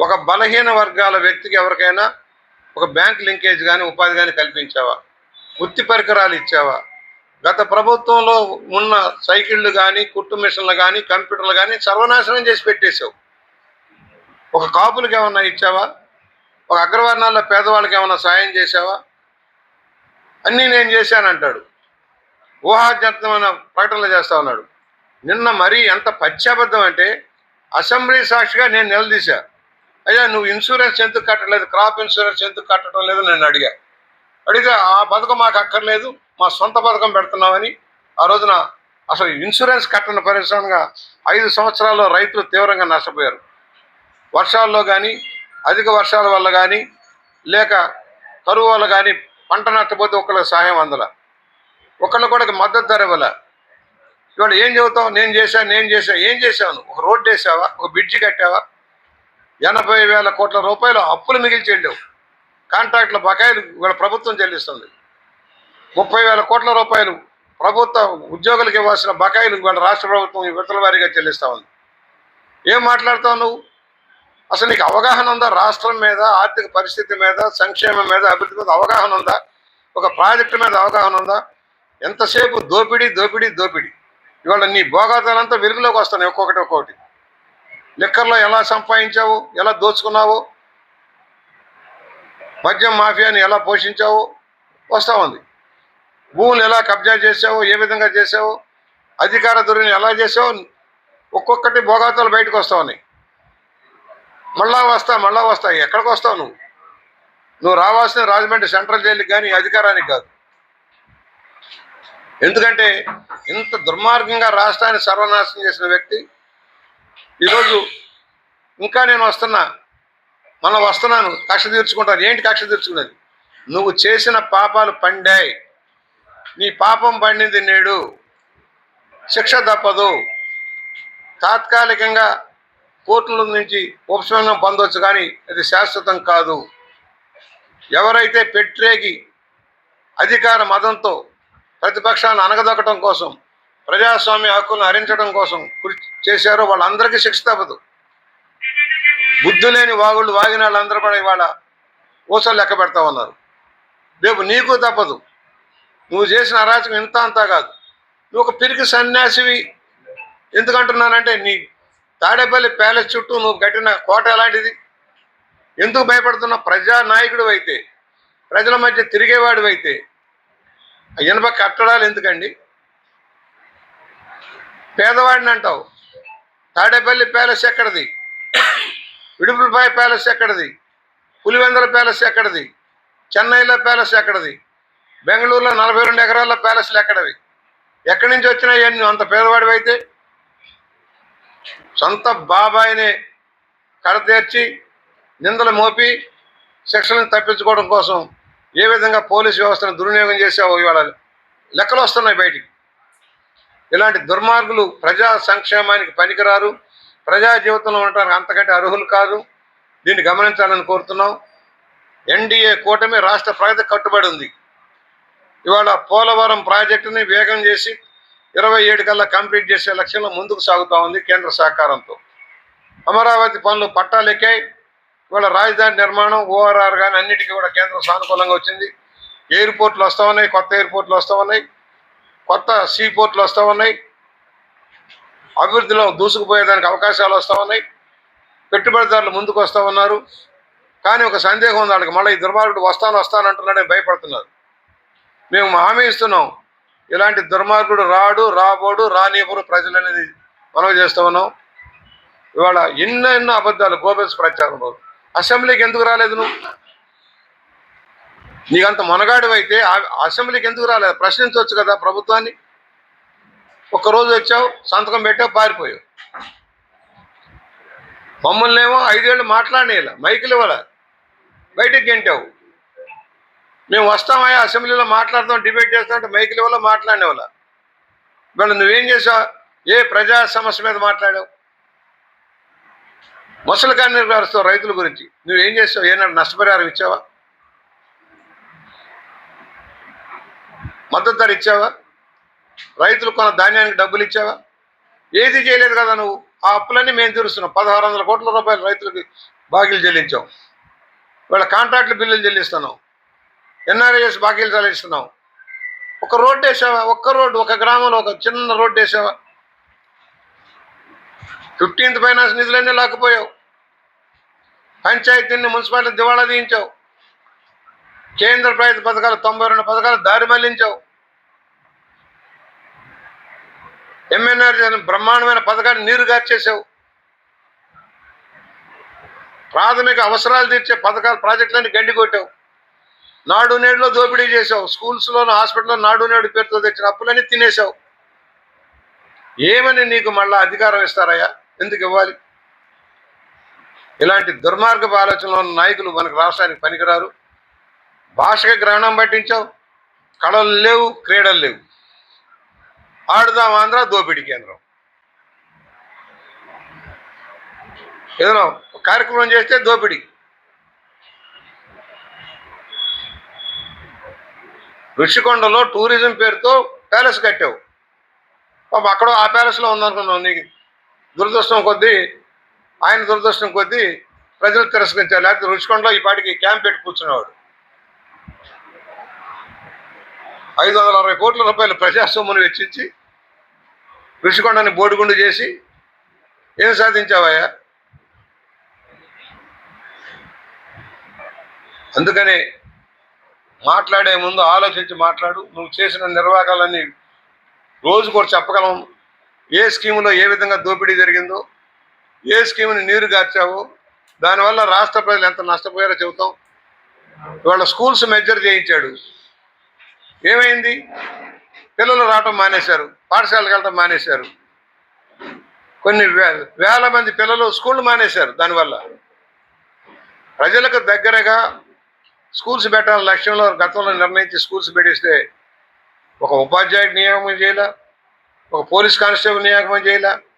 ఒక బలహీన వర్గాల వ్యక్తికి ఎవరికైనా ఒక బ్యాంక్ లింకేజ్ కానీ ఉపాధి కానీ కల్పించావా? వృత్తి పరికరాలు ఇచ్చావా? గత ప్రభుత్వంలో ఉన్న సైకిళ్ళు కానీ కుట్టు మిషన్లు కానీ కంప్యూటర్లు కానీ సర్వనాశనం చేసి పెట్టేశావు. ఒక కాపులకు ఏమన్నా ఇచ్చావా? ఒక అగ్రవర్ణాల్లో పేదవాళ్ళకి ఏమన్నా సాయం చేశావా? అన్నీ నేను చేశానంటాడు. ఊహాజనితమైన ప్రకటనలు చేస్తా ఉన్నాడు. నిన్న మరీ ఎంత పశ్చాబద్ధం అంటే అసెంబ్లీ సాక్షిగా నేను నిలదీశా. అయ్యా నువ్వు ఇన్సూరెన్స్ ఎందుకు కట్టలేదు క్రాప్ ఇన్సూరెన్స్ ఎందుకు కట్టడం లేదు నేను అడిగా. అడిగితే ఆ పథకం మాకు అక్కర్లేదు మా సొంత పథకం పెడుతున్నామని. ఆ రోజున అసలు ఇన్సూరెన్స్ కట్టని పరిశ్రమగా ఐదు సంవత్సరాల్లో రైతులు తీవ్రంగా నష్టపోయారు. వర్షాల్లో కానీ అధిక వర్షాల వల్ల కానీ లేక కరువు వల్ల కానీ పంట నష్టపోతే ఒకళ్ళకి సహాయం అందల. ఒకళ్ళు కూడా మద్దతు ధర ఇవ్వాల. ఇవాళ ఏం చెబుతావు నేను చేశా నేను చేశాను ఏం చేశాను ఒక రోడ్డు వేసావా? ఒక బ్రిడ్జి కట్టావా? ఎనభై వేల కోట్ల రూపాయలు అప్పులు మిగిల్చి వెళ్ళావు కాంట్రాక్టుల బకాయిలు ఇవాళ ప్రభుత్వం చెల్లిస్తుంది. ముప్పై వేల కోట్ల రూపాయలు ప్రభుత్వ ఉద్యోగులకు ఇవ్వాల్సిన బకాయిలు ఇవాళ రాష్ట్ర ప్రభుత్వం విడతల వారీగా చెల్లిస్తూ ఉంది. ఏం మాట్లాడుతావు నువ్వు? అసలు నీకు అవగాహన ఉందా? రాష్ట్రం మీద ఆర్థిక పరిస్థితి మీద సంక్షేమం మీద అభివృద్ధి మీద అవగాహన ఉందా? ఒక ప్రాజెక్టు మీద అవగాహన ఉందా? ఎంతసేపు దోపిడీ దోపిడీ దోపిడీ. ఇవాళ నీ భోగాతాలంతా వెలుగులోకి వస్తాను ఒక్కొక్కటి ఒక్కొక్కటి. లిక్కర్లో ఎలా సంపాదించావు ఎలా దోచుకున్నావు మద్యం మాఫియాని ఎలా పోషించావు వస్తూ ఉంది. భూములు ఎలా కబ్జా చేసావు ఏ విధంగా చేసావు అధికార ధోరణి ఎలా చేసావు ఒక్కొక్కటి భోగాతాలు బయటకు వస్తా ఉన్నాయి. మళ్ళా వస్తా మళ్ళా వస్తా ఎక్కడికి వస్తావు నువ్వు? నువ్వు రావాల్సిన రాజమండ్రి సెంట్రల్ జైలుకి కానీ అధికారానికి కాదు. ఎందుకంటే ఇంత దుర్మార్గంగా రాష్ట్రాన్ని సర్వనాశనం చేసిన వ్యక్తి ఈరోజు ఇంకా నేను వస్తున్నా. మనం వస్తున్నాను. కక్ష తీర్చుకుంటాను. ఏంటి కక్ష తీర్చుకున్నది నువ్వు చేసిన పాపాలు పండాయి. నీ పాపం పండింది నేడు. శిక్ష తప్పదు. తాత్కాలికంగా కోర్టుల నుంచి ఉపశమనం పొందవచ్చు కానీ అది శాశ్వతం కాదు. ఎవరైతే పెట్రేగి అధికార మదంతో ప్రతిపక్షాలను అనగదొక్కడం కోసం ప్రజాస్వామ్య హక్కులను హరించడం కోసం కృషి చేశారో వాళ్ళందరికీ శిక్ష తప్పదు. బుద్ధి లేని వాగుళ్ళు వాగిన వాళ్ళందరూ కూడా ఇవాళ ఊసలు లెక్క పెడతా ఉన్నారు. రేపు నీకు తప్పదు. నువ్వు చేసిన అరాచకం ఇంత అంతా కాదు. నువ్వు ఒక పిరికి సన్యాసివి ఎందుకంటున్నానంటే నీ తాడేపల్లి ప్యాలెస్ చుట్టూ నువ్వు కట్టిన కోట ఎలాంటిది? ఎందుకు భయపడుతున్న ప్రజా నాయకుడు అయితే ప్రజల మధ్య తిరిగేవాడు అయితే ఇనుప కట్టడాలు ఎందుకండి? పేదవాడిని అంటావు. తాడేపల్లి ప్యాలెస్ ఎక్కడిది? విడుపులపాయ ప్యాలెస్ ఎక్కడిది? పులివెందల ప్యాలెస్ ఎక్కడిది? చెన్నైలో ప్యాలెస్ ఎక్కడిది? బెంగళూరులో నలభై రెండు ఎకరాల ప్యాలెస్లు ఎక్కడవి? ఎక్కడి నుంచి వచ్చినాయి? నువ్వు అంత పేదవాడివి అయితే? సొంత బాబాయిని కడతీర్చి నిందలు మోపి శిక్షలను తప్పించుకోవడం కోసం ఏ విధంగా పోలీస్ వ్యవస్థను దుర్వినియోగం చేసావో ఇవాళ లెక్కలు వస్తున్నాయి బయటికి. ఇలాంటి దుర్మార్గులు ప్రజా సంక్షేమానికి పనికిరారు. ప్రజా జీవితంలో ఉండటానికి అంతకంటే అర్హులు కాదు. దీన్ని గమనించాలని కోరుతున్నాం. ఎన్డీఏ కూటమి రాష్ట్ర ప్రగతి కట్టుబడి ఉంది. ఇవాళ పోలవరం ప్రాజెక్టుని వేగం చేసి ఇరవై ఏడు కల్లా కంప్లీట్ చేసే లక్ష్యంలో ముందుకు సాగుతూ ఉంది కేంద్ర సహకారంతో. అమరావతి పనులు పట్టాలెక్కాయి. ఇవాళ రాజధాని నిర్మాణం ఓఆర్ఆర్ కానీ అన్నిటికీ కూడా కేంద్రం సానుకూలంగా వచ్చింది. ఎయిర్పోర్ట్లు వస్తూ ఉన్నాయి కొత్త ఎయిర్పోర్ట్లు వస్తూ ఉన్నాయి. కొత్త సీ పోర్ట్లు వస్తూ ఉన్నాయి. అభివృద్ధిలో దూసుకుపోయేదానికి అవకాశాలు వస్తూ ఉన్నాయి. పెట్టుబడిదారులు ముందుకు వస్తూ ఉన్నారు. కానీ ఒక సందేహం ఉంది వాళ్ళకి మళ్ళీ ఈ దుర్మార్గుడు వస్తాను వస్తాను అంటున్నాడని భయపడుతున్నారు. మేము హామీ ఇస్తున్నాం ఇలాంటి దుర్మార్గుడు రాడు రాబోడు రానివ్వరు ప్రజలు అనేది మనం చేస్తూ ఉన్నాం. ఇవాళ ఎన్నెన్నో అబద్ధాలు గోబెల్స్ ప్రచారం రోజు. అసెంబ్లీకి ఎందుకు రాలేదు నువ్వు? నీకంత మొనగాడు అయితే అసెంబ్లీకి ఎందుకు రాలేదు? ప్రశ్నించవచ్చు కదా ప్రభుత్వాన్ని. ఒక్కరోజు వచ్చావు సంతకం పెట్టావు పారిపోయావు. మమ్మల్ని ఏమో ఐదేళ్ళు మాట్లాడేయాల మైకులు ఇవ్వాల. బయటికి గెంటావు. మేము వస్తామయ్యా అసెంబ్లీలో మాట్లాడతాం డిబేట్ చేస్తామంటే మైకులు ఇవ్వాల మాట్లాడేవాళ్ళ ఇవాళ నువ్వేం చేసావు? ఏ ప్రజా సమస్య మీద మాట్లాడావు? ముసలి కన్నీరు రైతుల గురించి. నువ్వేం చేసావు? ఏనాడు నష్టపరిహారం ఇచ్చావా? మద్దతు ధర ఇచ్చావా? రైతులు కొన్న ధాన్యానికి డబ్బులు ఇచ్చావా? ఏది చేయలేదు కదా నువ్వు? ఆ అప్పులన్నీ మేము తీరుస్తున్నాం. పదహారు వందల కోట్ల రూపాయలు రైతులకి బాకీలు చెల్లించాం. వీళ్ళ కాంట్రాక్టుల బిల్లులు చెల్లిస్తున్నాం. ఎన్ఆర్ఐఎస్ బాకీలు చెల్లిస్తున్నాం. ఒక రోడ్డు వేసావా? ఒక్క రోడ్డు ఒక గ్రామంలో ఒక చిన్న రోడ్డు వేసావా? ఫిఫ్టీన్త్ ఫైనాన్స్ నిధులన్నీ లాక్కుపోయావు. పంచాయతీని మున్సిపాలిటీ దివాళా తీయించావు. కేంద్ర ప్రభుత్వ పథకాలు తొంభై రెండు పథకాలు దారి మళ్ళించావు. ఎంఎన్ఆర్ బ్రహ్మాండమైన పథకాన్ని నీరు గార్చేసావు ప్రాథమిక అవసరాలు తీర్చే పథకాలు ప్రాజెక్టులన్నీ గండి కొట్టావు. నాడు నేడులో దోపిడీ చేసావు స్కూల్స్లోను హాస్పిటల్లో నాడు నేడు పేరుతో తెచ్చిన అప్పులన్నీ తినేసావు ఏమని నీకు మళ్ళా అధికారం ఇస్తారయ్యా? ఎందుకు ఇవ్వాలి? ఇలాంటి దుర్మార్గపు ఆలోచనలో ఉన్న నాయకులు మనకు రాష్ట్రానికి పనికిరారు. భాషకి గ్రహణం పట్టించావు? కళలు లేవు క్రీడలు లేవు. ఆడుదాం ఆంధ్ర దోపిడీ కేంద్రం. ఏదైనా ఒక కార్యక్రమం చేస్తే దోపిడీ. ఋషికొండలో టూరిజం పేరుతో ప్యాలెస్ కట్టావు. పాప అక్కడ ఆ ప్యాలెస్లో ఉందనుకున్నావు నీకు. దురదృష్టం కొద్దీ ఆయన దురదృష్టం కొద్దీ ప్రజలు తిరస్కరించారు. లేకపోతే రుచికొండలో ఈ పాటికి క్యాంప్ పెట్టి కూర్చునేవాడు. ఐదు వందల అరవై కోట్ల రూపాయలు ప్రజాస్వామ్యం వెచ్చించి ఋషికొండని బోడిగుండు చేసి ఏం సాధించావయ్యా? అందుకనే మాట్లాడే ముందు ఆలోచించి మాట్లాడు నువ్వు చేసిన నిర్వాహాలన్నీ రోజు కూడా చెప్పగలం. ఏ స్కీములో ఏ విధంగా దోపిడీ జరిగిందో ఏ స్కీముని నీరు గార్చావో దానివల్ల రాష్ట్ర ప్రజలు ఎంత నష్టపోయారో చెబుతాం. ఇవాళ స్కూల్స్ మెజర్ చేయించాడు. ఏమైంది? పిల్లలు రావటం మానేశారు పాఠశాలకు వెళ్ళటం మానేశారు. కొన్ని వే- వేల మంది పిల్లలు స్కూల్ మానేశారు దానివల్ల. ప్రజలకు దగ్గరగా స్కూల్స్ పెట్టాలని లక్ష్యంలో గతంలో నిర్ణయించి స్కూల్స్ పెట్టిస్తే ఒక ఉపాధ్యాయుడి నియామకం చేయాల? ఒక పోలీస్ కానిస్టేబుల్ నియామకం చేయాల?